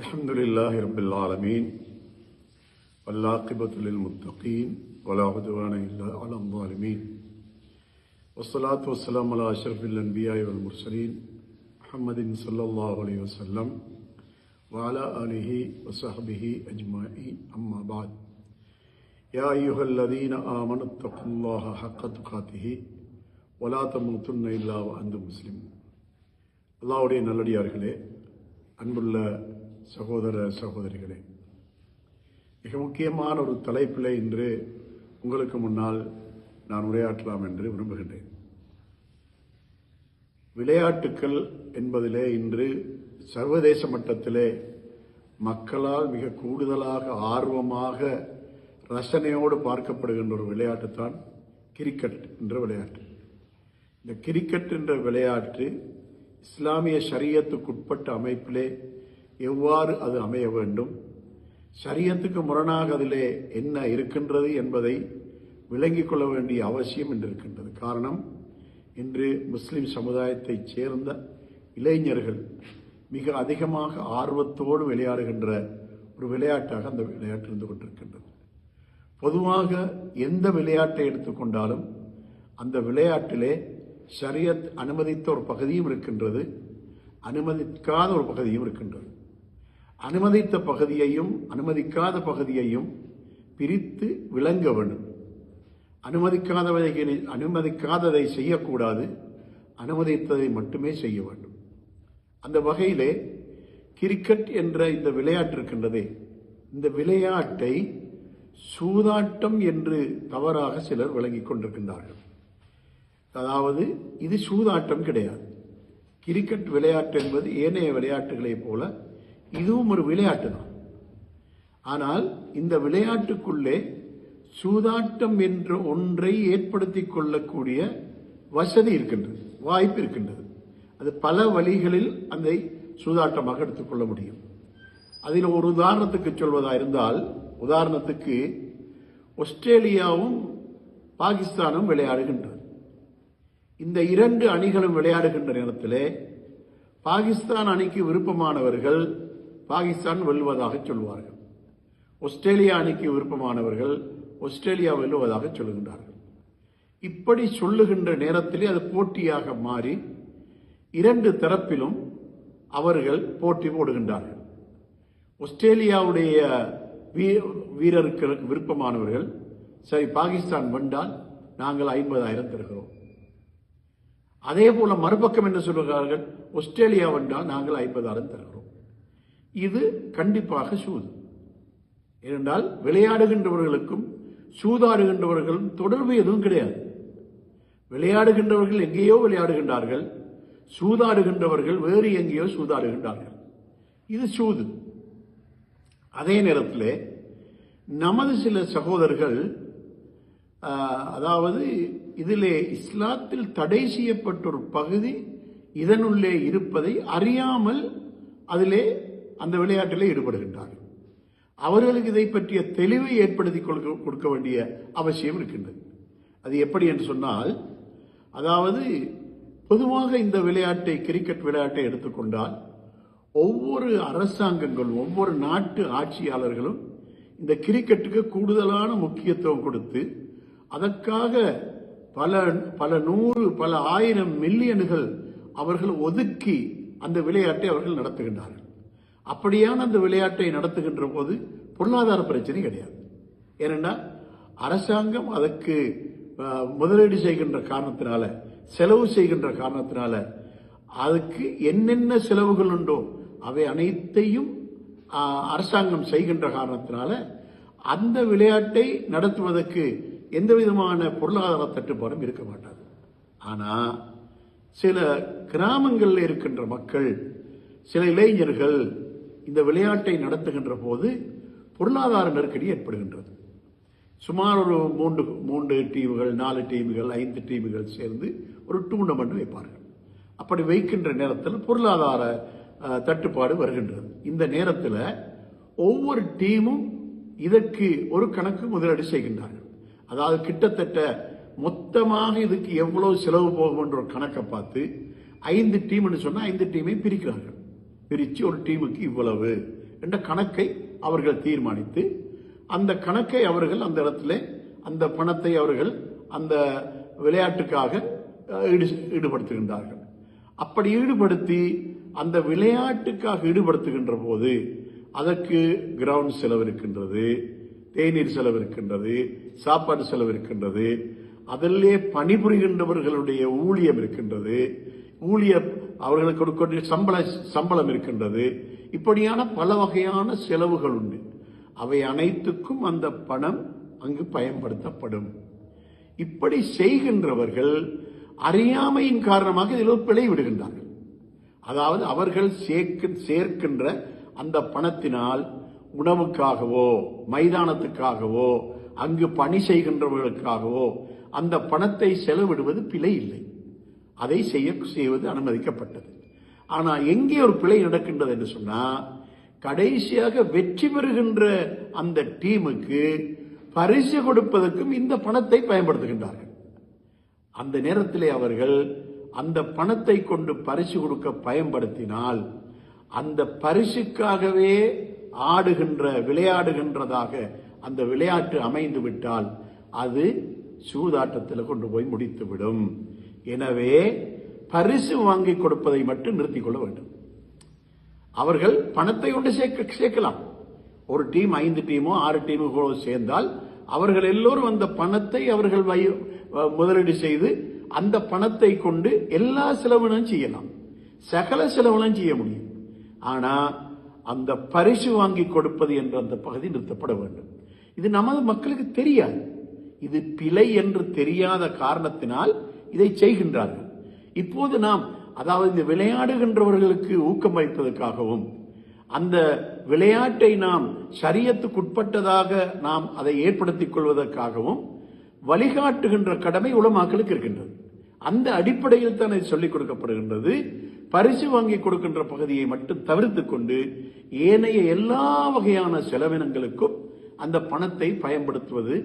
الحمد لله رب العالمين والعاقبة للمتقين ولا عدوان إلا على الظالمين والصلاة والسلام على أشرف الأنبياء والمرسلين محمد صلى الله عليه وسلم وعلى آله وصحبه أجمعين أما بعد يا أيها الذين آمنوا اتقوا الله حق تقاته ولا تموتن إلا وأنتم مسلمون அல்லாவுடைய நல்லடியார்களே அன்புள்ள சகோதர சகோதரிகளே மிக முக்கியமான ஒரு தலைப்பில் இன்று உங்களுக்கு முன்னால் நான் உரையாற்றலாம் என்று விரும்புகின்றேன். விளையாட்டுக்கள் என்பதிலே இன்று சர்வதேச மட்டத்திலே மக்களால் மிக கூடுதலாக ஆர்வமாக ரசனையோடு பார்க்கப்படுகின்ற ஒரு விளையாட்டு தான் கிரிக்கெட் என்ற விளையாட்டு. இந்த கிரிக்கெட் என்ற விளையாட்டு இஸ்லாமிய சரியத்துக்குட்பட்ட அமைப்பிலே எவ்வாறு அது அமைய வேண்டும்? சரியத்துக்கு முரணாக அதிலே என்ன இருக்கின்றது என்பதை விளங்கிக் கொள்ள வேண்டிய அவசியம் என்று இருக்கின்றது காரணம் இன்று முஸ்லிம் சமுதாயத்தைச் சேர்ந்த இளைஞர்கள் மிக அதிகமாக ஆர்வத்தோடு விளையாடுகின்ற ஒரு விளையாட்டாக அந்த விளையாட்டு இருந்து கொண்டிருக்கின்றது. பொதுவாக எந்த விளையாட்டை எடுத்துக்கொண்டாலும் அந்த விளையாட்டிலே ஷரியத் அனுமதித்த ஒரு பகுதியும் இருக்கின்றது அனுமதிக்காத ஒரு பகுதியும் இருக்கின்றது. அனுமதித்த பகுதியையும் அனுமதிக்காத பகுதியையும் பிரித்து விளங்க வேண்டும். அனுமதிக்காதவை அனுமதிக்காததை செய்யக்கூடாது. அனுமதித்ததை மட்டுமே செய்ய வேண்டும். அந்த வகையிலே கிரிக்கெட் என்ற இந்த விளையாட்டு இருக்கின்றதே இந்த விளையாட்டை சூதாட்டம் என்று தவறாக சிலர் விளங்கிக் கொண்டிருக்கின்றார்கள். அதாவது இது சூதாட்டம் கிடையாது. கிரிக்கெட் விளையாட்டு என்பது ஏனைய விளையாட்டுகளைப் போல இதுவும் ஒரு விளையாட்டு தான். ஆனால் இந்த விளையாட்டுக்குள்ளே சூதாட்டம் என்ற ஒன்றை ஏற்படுத்திக் கொள்ளக்கூடிய வசதி இருக்கின்றது வாய்ப்பு இருக்கின்றது. அது பல வழிகளில் அந்த சூதாட்டமாக எடுத்துக்கொள்ள முடியும். அதில் ஒரு உதாரணத்துக்கு சொல்வதா இருந்தால் உதாரணத்துக்கு ஆஸ்திரேலியாவும் பாகிஸ்தானும் விளையாடுகின்றது இந்த இரண்டு அணிகளும் விளையாடுகின்ற நேரத்தில் பாகிஸ்தான் அணிக்கு விருப்பமானவர்கள் பாகிஸ்தான் வெல்வதாக சொல்வார்கள். ஆஸ்திரேலியா அணிக்கு விருப்பமானவர்கள் ஆஸ்திரேலியா வெல்லுவதாக சொல்லுகின்றார்கள். இப்படி சொல்லுகின்ற நேரத்திலே அது போட்டியாக மாறி இரண்டு தரப்பிலும் அவர்கள் போட்டி போடுகின்றார்கள். ஆஸ்திரேலியாவுடைய வீரருக்கு விருப்பமானவர்கள் சரி பாகிஸ்தான் வென்றால் நாங்கள் ஐம்பதாயிரம் தருகிறோம். அதே போல மறுபக்கம் என்ன சொல்கிறார்கள் ஆஸ்திரேலியா வென்றால் நாங்கள் ஐம்பதாயிரம் தருகிறோம். இது கண்டிப்பாக சூது. ஏனென்றால் விளையாடுகின்றவர்களுக்கும் சூதாடுகின்றவர்களும் தொடர்பு எதுவும் கிடையாது. விளையாடுகின்றவர்கள் எங்கேயோ விளையாடுகின்றார்கள் சூதாடுகின்றவர்கள் வேறு எங்கேயோ சூதாடுகின்றார்கள். இது சூது. அதே நேரத்தில் நமது சில சகோதரர்கள் அதாவது இதிலே இஸ்லாத்தில் தடை செய்யப்பட்ட ஒரு பகுதி இதனுள்ளே இருப்பதை அறியாமல் அதிலே அந்த விளையாட்டில் ஈடுபடுகின்றார்கள் அவர்களுக்கு இதை பற்றிய தெளிவை ஏற்படுத்தி கொடுக்க வேண்டிய அவசியம் இருக்கின்றது. அது எப்படி என்று சொன்னால் அதாவது பொதுவாக இந்த விளையாட்டை கிரிக்கெட் விளையாட்டை எடுத்துக்கொண்டால் ஒவ்வொரு அரசாங்கங்களும் ஒவ்வொரு நாட்டு ஆட்சியாளர்களும் இந்த கிரிக்கெட்டுக்கு கூடுதலான முக்கியத்துவம் கொடுத்து அதற்காக பல பல நூறு பல ஆயிரம் மில்லியன்கள் அவர்கள் ஒதுக்கி அந்த விளையாட்டை அவர்கள் நடத்துகின்றார்கள். அப்படியான அந்த விளையாட்டை நடத்துகின்ற போது பொருளாதார பிரச்சனை கிடையாது. ஏனென்னா அரசாங்கம் அதற்கு முதலீடு செய்கின்ற காரணத்தினால செலவு செய்கின்ற காரணத்தினால அதுக்கு என்னென்ன செலவுகள் உண்டோ அவை அனைத்தையும் அரசாங்கம் செய்கின்ற காரணத்தினால அந்த விளையாட்டை நடத்துவதற்கு எந்த விதமான பொருளாதார தட்டுப்பாடும் இருக்க மாட்டாது. ஆனால் சில கிராமங்களில் இருக்கின்ற மக்கள் சில இளைஞர்கள் இந்த விளையாட்டை நடத்துகின்ற போது பொருளாதார நெருக்கடி ஏற்படுகின்றது. சுமார் ஒரு மூன்று மூன்று டீமுகள் நாலு டீமுகள் ஐந்து டீமுகள் சேர்ந்து ஒரு டூர்னமெண்ட் வைப்பார்கள். அப்படி வைக்கின்ற நேரத்தில் பொருளாதார தட்டுப்பாடு வருகின்றது. இந்த நேரத்தில் ஒவ்வொரு டீமும் இதற்கு ஒரு கணக்கு முதலீடு செய்கின்றார்கள். அதாவது கிட்டத்தட்ட மொத்தமாக இதுக்கு எவ்வளவு செலவு போகும் என்ற ஒரு கணக்கை பார்த்து ஐந்து டீம்னு சொன்னால் ஐந்து டீமை பிரிக்கிறார்கள். பிரித்து ஒரு டீமுக்கு இவ்வளவு என்ற கணக்கை அவர்கள் தீர்மானித்து அந்த கணக்கை அவர்கள் அந்த இடத்துல அந்த பணத்தை அவர்கள் அந்த விளையாட்டுக்காக ஈடு ஈடுபடுத்துகின்றார்கள். அப்படி ஈடுபடுத்தி அந்த விளையாட்டுக்காக ஈடுபடுத்துகின்ற போது அதற்கு கிரவுண்ட் செலவு இருக்கின்றது தேநீர் செலவு இருக்கின்றது சாப்பாடு செலவு இருக்கின்றது அதிலே பணிபுரிகின்றவர்களுடைய ஊழியம் இருக்கின்றது. ஊழிய அவர்களுக்கு கொடுக்க சம்பள சம்பளம் இருக்கின்றது. இப்படியான பல வகையான செலவுகள் உண்டு. அவை அனைத்துக்கும் அந்த பணம் அங்கு பயன்படுத்தப்படும். இப்படி செய்கின்றவர்கள் அறியாமையின் காரணமாக இதில் பிழை விடுகின்றார்கள். அதாவது அவர்கள் சேர்க்க சேர்க்கின்ற அந்த பணத்தினால் உணவுக்காகவோ மைதானத்துக்காகவோ அங்கு பணி செய்கின்றவர்களுக்காகவோ அந்த பணத்தை செலவிடுவது பிழை இல்லை. அதை செய்ய செய்வது அனுமதிக்கப்பட்டது. ஆனால் எங்கே ஒரு பிழை நடக்கின்றது என்று சொன்னால் கடைசியாக வெற்றி பெறுகின்ற அந்த டீமுக்கு பரிசு கொடுப்பதற்கும் இந்த பணத்தை பயன்படுத்துகின்றார்கள். அந்த நேரத்திலே அவர்கள் அந்த பணத்தை கொண்டு பரிசு கொடுக்க பயன்படுத்தினால் அந்த பரிசுக்காகவே ஆடுகின்ற விளையாடுகின்றதாக அந்த விளையாட்டு அமைந்து விட்டால் அது சூதாட்டத்தில் கொண்டு போய் முடித்துவிடும். எனவே பரிசு வாங்கி கொடுப்பதை மட்டும் நிறுத்திக் கொள்ள வேண்டும். அவர்கள் பணத்தை கொண்டு சேர்க்க சேர்க்கலாம். ஒரு டீம் ஐந்து டீமோ ஆறு டீமோ சேர்ந்தால் அவர்கள் எல்லோரும் அந்த பணத்தை அவர்கள் முதலீடு செய்து அந்த பணத்தை கொண்டு எல்லா செலவுகளும் செய்யலாம். சகல செலவுகளும் செய்ய முடியும். ஆனால் அந்த பரிசு வாங்கி கொடுப்பது என்ற அந்த பகுதி நிறுத்தப்பட வேண்டும். இது நமது மக்களுக்கு தெரியாது. இது பிழை என்று தெரியாத காரணத்தினால் இதை செய்கின்றார்கள். இப்போது நாம் அதாவது இந்த விளையாடுகின்றவர்களுக்கு ஊக்கமளிப்பதற்காகவும் அந்த விளையாட்டை நாம் சரியத்துக்குட்பட்டதாக நாம் அதை ஏற்படுத்திக் கொள்வதற்காகவும் வழிகாட்டுகின்ற கடமை உலமாக்களுக்கு இருக்கின்றது. அந்த அடிப்படையில் தான் இது சொல்லிக் கொடுக்கப்படுகின்றது. பரிசு வாங்கி கொடுக்கின்ற பகுதியை மட்டும் தவிர்த்து கொண்டு ஏனைய எல்லா வகையான செலவினங்களுக்கும் அந்த பணத்தை பயன்படுத்துவது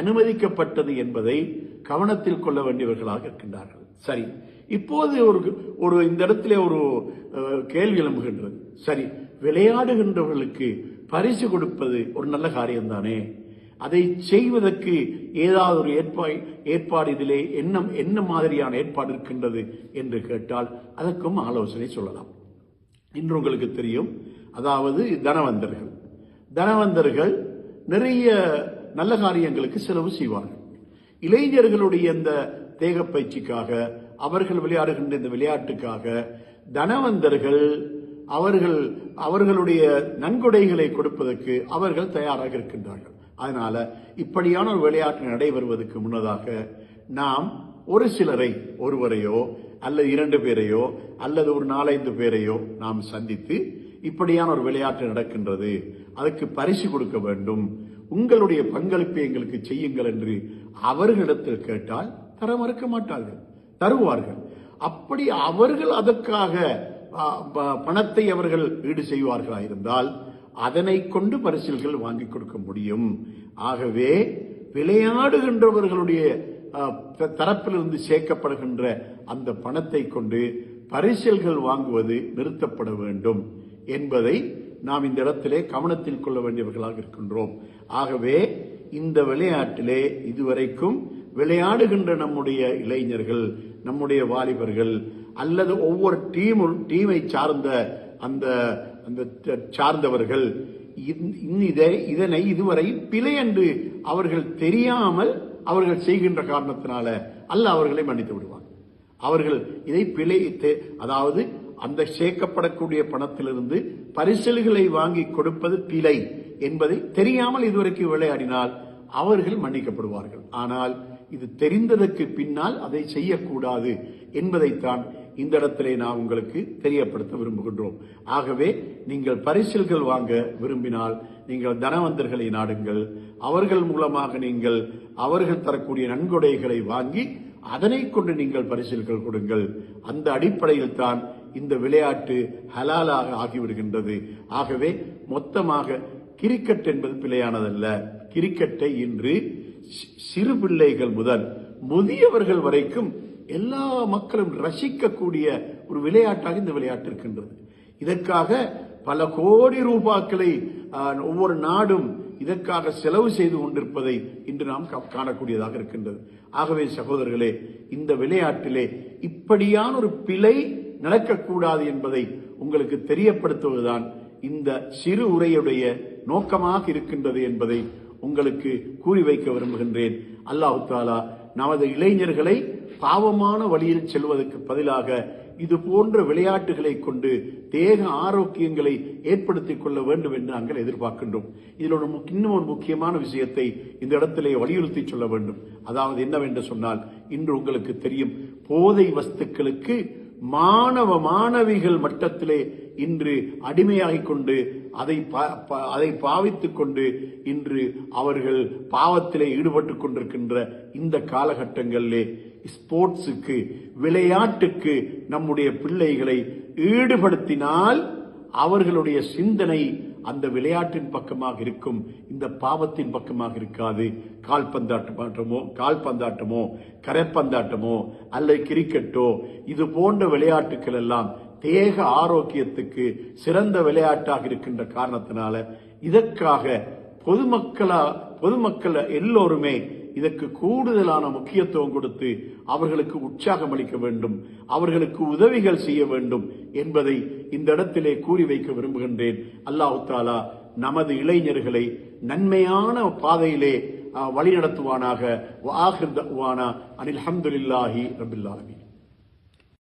அனுமதிக்கப்பட்டது என்பதை கவனத்தில் கொள்ள வேண்டியவர்களாக இருக்கின்றார்கள். சரி. இப்போது ஒரு ஒரு இந்த இடத்திலே ஒரு கேள்வி எழும்புகின்றது. சரி. விளையாடுகின்றவர்களுக்கு பரிசு கொடுப்பது ஒரு நல்ல காரியம்தானே? அதை செய்வதற்கு ஏதாவது ஒரு ஏற்பாடு ஏற்பாடு இதிலே என்ன என்ன மாதிரியான ஏற்பாடு இருக்கின்றது என்று கேட்டால் அதற்கும் ஆலோசனை சொல்லலாம். இன்று உங்களுக்கு தெரியும். அதாவது தனவந்தர்கள். தனவந்தர்கள் நிறைய நல்ல காரியங்களுக்கு செலவு செய்வார்கள். இளைஞர்களுடைய இந்த தேக பயிற்சிக்காக அவர்கள் விளையாடுகின்ற இந்த விளையாட்டுக்காக தனவந்தர்கள் அவர்கள் அவர்களுடைய நன்கொடைகளை கொடுப்பதற்கு அவர்கள் தயாராக இருக்கின்றார்கள். அதனால இப்படியான ஒரு விளையாட்டு நடைபெறுவதற்கு முன்னதாக நாம் ஒரு சிலரை ஒருவரையோ அல்லது இரண்டு பேரையோ அல்லது ஒரு நாலைந்து பேரையோ நாம் சந்தித்து இப்படியான ஒரு விளையாட்டு நடக்கின்றது. அதுக்கு பரிசு கொடுக்க வேண்டும். உங்களுடைய பங்களிப்பை எங்களுக்கு செய்யுங்கள் என்று அவர்களிடத்தில் கேட்டால் தர மறுக்க மாட்டார்கள். தருவார்கள். அப்படி அவர்கள் அதற்காக ப- பணத்தை அவர்கள் ஈடு செய்வார்களா இருந்தால் அதனை கொண்டு பரிசில்கள் வாங்கி கொடுக்க முடியும். ஆகவே விளையாடுகின்றவர்களுடைய தரப்பிலிருந்து சேர்க்கப்படுகின்ற அந்த பணத்தை கொண்டு பரிசல்கள் வாங்குவது நிறுத்தப்பட வேண்டும். என்பதை நாம் இந்த இடத்திலே கவனத்தில் கொள்ள வேண்டியவர்களாக இருக்கின்றோம். ஆகவே இந்த விளையாட்டிலே இதுவரைக்கும் விளையாடுகின்ற நம்முடைய இளைஞர்கள் நம்முடைய வாலிபர்கள் அல்லது ஒவ்வொரு டீம் டீமை சார்ந்த அந்த அந்த சார்ந்தவர்கள் இதை இதனை இதுவரை பிழை என்று அவர்கள் தெரியாமல் அவர்கள் செய்கின்ற காரணத்தினால அல்ல அவர்களை மன்னித்து விடுவார் அவர்கள் இதை பிழை அதாவது அந்த சேர்க்கப்படக்கூடிய பணத்திலிருந்து பரிசல்களை வாங்கி கொடுப்பது பிழை என்பதை தெரியாமல் இதுவரைக்கும் விளையாடினால் அவர்கள் மன்னிக்கப்படுவார்கள். ஆனால் இது தெரிந்ததற்கு பின்னால் அதை செய்யக்கூடாது என்பதைத்தான் இந்த இடத்திலே நான் உங்களுக்கு தெரியப்படுத்த விரும்புகின்றோம். ஆகவே நீங்கள் பரிசில்கள் வாங்க விரும்பினால் நீங்கள் தனவந்தர்களை நாடுங்கள். அவர்கள் மூலமாக நீங்கள் அவர்கள் தரக்கூடிய நன்கொடைகளை வாங்கி அதனை கொண்டு நீங்கள் பரிசில்கள் கொடுங்கள். அந்த அடிப்படையில் தான் இந்த விளையாட்டு ஹலாலாக ஆகிவிடுகின்றது. ஆகவே மொத்தமாக கிரிக்கெட் என்பது பிழையானதல்ல. கிரிக்கெட்டை இன்று சிறு பிள்ளைகள் முதல் முதியவர்கள் வரைக்கும் எல்லா மக்களும் ரசிக்கக்கூடிய ஒரு விளையாட்டாக இந்த விளையாட்டு இருக்கின்றது. இதற்காக பல கோடி ரூபாக்களை ஒவ்வொரு நாடும் இதற்காக செலவு செய்து கொண்டிருப்பதை இன்று நாம் காணக்கூடியதாக இருக்கின்றது. ஆகவே சகோதரர்களே இந்த விளையாட்டிலே இப்படியான ஒரு பிழை நடக்கக்கூடாது என்பதை உங்களுக்கு தெரியப்படுத்துவதுதான் இந்த சிறு உரையுடைய நோக்கமாக இருக்கின்றது என்பதை உங்களுக்கு கூறி வைக்க விரும்புகின்றேன். அல்லாஹு தாலா நமது இளைஞர்களை பாவமான வழியில் செல்வதற்கு பதிலாக இது போன்ற விளையாட்டுகளை கொண்டு தேக ஆரோக்கியங்களை ஏற்படுத்திக் கொள்ள வேண்டும் என்று நாங்கள் எதிர்பார்க்கின்றோம். இதில் ஒரு இன்னும் ஒரு முக்கியமான விஷயத்தை இந்த இடத்திலே வலியுறுத்தி சொல்ல வேண்டும். அதாவது என்னவென்று சொன்னால் இன்று உங்களுக்கு தெரியும் போதை வஸ்துக்களுக்கு மாணவ மாணவிகள் மட்டத்திலே இன்று அடிமையாகிக் கொண்டு அதை பா- அதை பாவித்துக் கொண்டு இன்று அவர்கள் பாவத்திலே ஈடுபட்டு கொண்டிருக்கின்ற இந்த காலகட்டங்களிலே ஸ்போர்ட்ஸுக்கு விளையாட்டுக்கு நம்முடைய பிள்ளைகளை ஈடுபடுத்தினால் அவர்களுடைய சிந்தனை அந்த விளையாட்டின் பக்கமாக இருக்கும் இந்த பாவத்தின் பக்கமாக இருக்காது. கால்பந்தாட்டமாட்டமோ கால்பந்தாட்டமோ கரைப்பந்தாட்டமோ அல்லது கிரிக்கெட்டோ இது போன்ற விளையாட்டுகள் எல்லாம் தேக ஆரோக்கியத்துக்கு சிறந்த விளையாட்டாக இருக்கின்ற காரணத்தினால இதற்காக பொதுமக்களா பொதுமக்கள் எல்லோருமே இதற்கு கூடுதலான முக்கியத்துவம் கொடுத்து அவர்களுக்கு உற்சாகம் அளிக்க வேண்டும் அவர்களுக்கு உதவிகள் செய்ய வேண்டும் என்பதை இந்த இடத்திலே கூறி வைக்க விரும்புகின்றேன். அல்லாஹு தாலா நமது இளைஞர்களை நன்மையான பாதையிலே வழிநடத்துவானாக. அனில் ஹம்துலில்லாஹி ரபில்